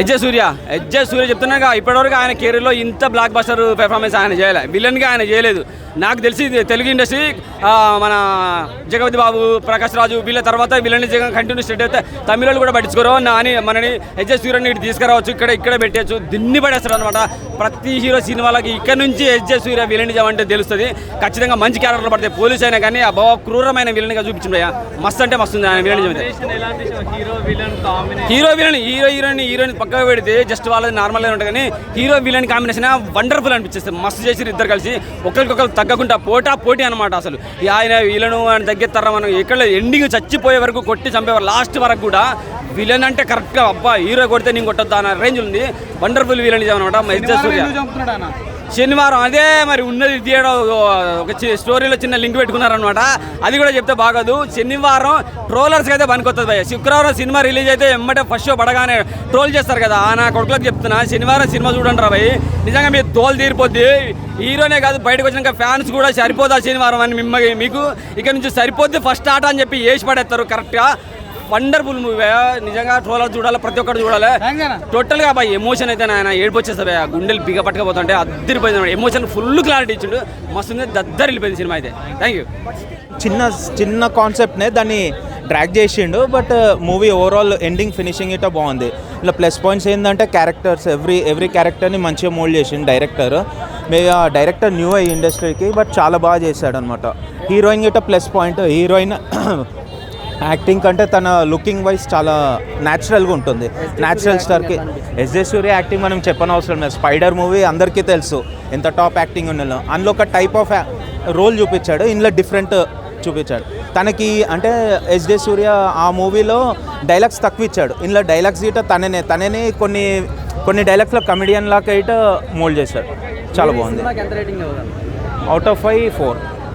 ఎజ్జే సూర్య ఎజ్జే సూర్య చెప్తున్నాగా ఇప్పటివరకు ఆయన కెరీర్లో ఇంత బ్లాక్ బస్టర్ పెర్ఫార్మెన్స్ ఆయన చేయలే. విలన్గా ఆయన చేయలేదు. నాకు తెలిసి ఇది తెలుగు ఇండస్ట్రీ మన జగపతి బాబు ప్రకాష్ రాజు వీళ్ళ తర్వాత విలన్ కంటిన్యూ స్టేట్ అయితే తమిళలు కూడా పట్టించుకోరు. నాని మనని ఎజ్జే సూర్యని ఇటు తీసుకురావచ్చు ఇక్కడ ఇక్కడ పెట్టచ్చు దిన్ని పడేస్తారు అనమాట ప్రతి హీరో సినిమాలకి ఇక్కడ నుంచి ఎజ్జే సూర్య విలన్ అంటే తెలుస్తుంది. ఖచ్చితంగా మంచి క్యారెక్టర్ పడతాయి పోలీస్ అయినా కానీ ఆ బాబా క్రూరమైన విలన్గా చూపించింది మస్తు అంటే మస్తు ఉంది ఆయన hero villain hero villain hero heroine heroine పక్కగా పెడితే జస్ట్ వాళ్ళది నార్మల్గా ఉంటుంది కానీ హీరో విలన్ కాంబినేషన్ వండర్ఫుల్ అనిపించేస్తుంది మస్తు చేసి ఇద్దరు కలిసి. ఒకరికొకరు తగ్గకుండా పోటా పోటీ అనమాట అసలు. ఆయన విలను ఆయన తగ్గిస్తారా మనం ఎక్కడ ఎండింగ్ చచ్చిపోయే వరకు కొట్టి చంపేవారు. లాస్ట్ వరకు కూడా విలన్ అంటే కరెక్ట్గా అబ్బా హీరో కొడితే నేను కొట్టొద్దా అన్న రేంజ్ ఉంది. వండర్ఫుల్ విలన్ అనమాట మధ్య సూర్య. శనివారం అదే మరి ఉన్నది తీయడం ఒక చి- స్టోరీలో చిన్న లింక్ పెట్టుకున్నారనమాట అది కూడా చెప్తే బాగోదు. శనివారం ట్రోలర్స్కి అయితే పనికొస్తుంది భయ శుక్రవారం సినిమా రిలీజ్ అయితే ఎమ్మటే ఫస్ట్ షో పడగానే ట్రోల్ చేస్తారు కదా. ఆ నా కొడుకులకు చెప్తున్నా శనివారం సినిమా చూడండి రా భయ్ నిజంగా మీరు తోలు తీరిపోద్ది. హీరోనే కాదు బయటకు వచ్చినాక ఫ్యాన్స్ కూడా సరిపోదా శనివారం అని మిమ్మల్ని మీకు? ఇక్కడ నుంచి సరిపోద్ది ఫస్ట్ ఆట అని చెప్పి వేసి పడేస్తారు కరెక్ట్గా. వండర్ఫుల్ మూవీ నిజంగా ట్రోలర్ చూడాలి ప్రతి ఒక్కరు చూడాలి? టోటల్గా బాయ్ ఎమోషన్ అయితే ఆయన ఏడుపు. గుండెలు బిగ పట్టుకపోతుంటే అద్దరిపోయింది ఎమోషన్ ఫుల్ క్లారిటీ ఇచ్చిండు. మస్తు దద్దరి వెళ్ళిపోయింది సినిమా అయితే. థ్యాంక్ యూ చిన్న చిన్న కాన్సెప్ట్నే దాన్ని డ్రాగ్ చేసిండు but movie overall ending finishing ఇటో బాగుంది. ఇలా ప్లస్ పాయింట్స్ ఏంటంటే క్యారెక్టర్స్ ఎవ్రీ ఎవ్రీ క్యారెక్టర్ని మంచిగా మోల్డ్ చేసిండు డైరెక్టర్ మే డైరెక్టర్ న్యూ అయ్యి ఇండస్ట్రీకి బట్ చాలా బాగా చేశాడు అనమాట హీరోయిన్ గిట్ట ప్లస్ పాయింట్ హీరోయిన్ యాక్టింగ్ కంటే తన లుకింగ్ వైజ్ చాలా న్యాచురల్గా ఉంటుంది. న్యాచురల్ స్టార్కి ఎస్ జే సూర్య యాక్టింగ్ మనం చెప్పనవసరం లేదు. స్పైడర్ మూవీ అందరికీ తెలుసు. ఎంత టాప్ యాక్టింగ్ ఉన్నదో అందులో ఒక టైప్ ఆఫ్ రోల్ చూపించాడు. ఇందులో డిఫరెంట్ చూపించాడు. తనకి అంటే ఎస్ జే సూర్య ఆ మూవీలో డైలాగ్స్ తక్కువ ఇచ్చాడు. ఇందులో డైలాగ్స్ గిట్ట తననే తననే కొన్ని కొన్ని డైలాగ్స్లో కమెడియన్ లాగా ఇట మోల్డ్ చేశాడు. చాలా బాగుంది. Out of five four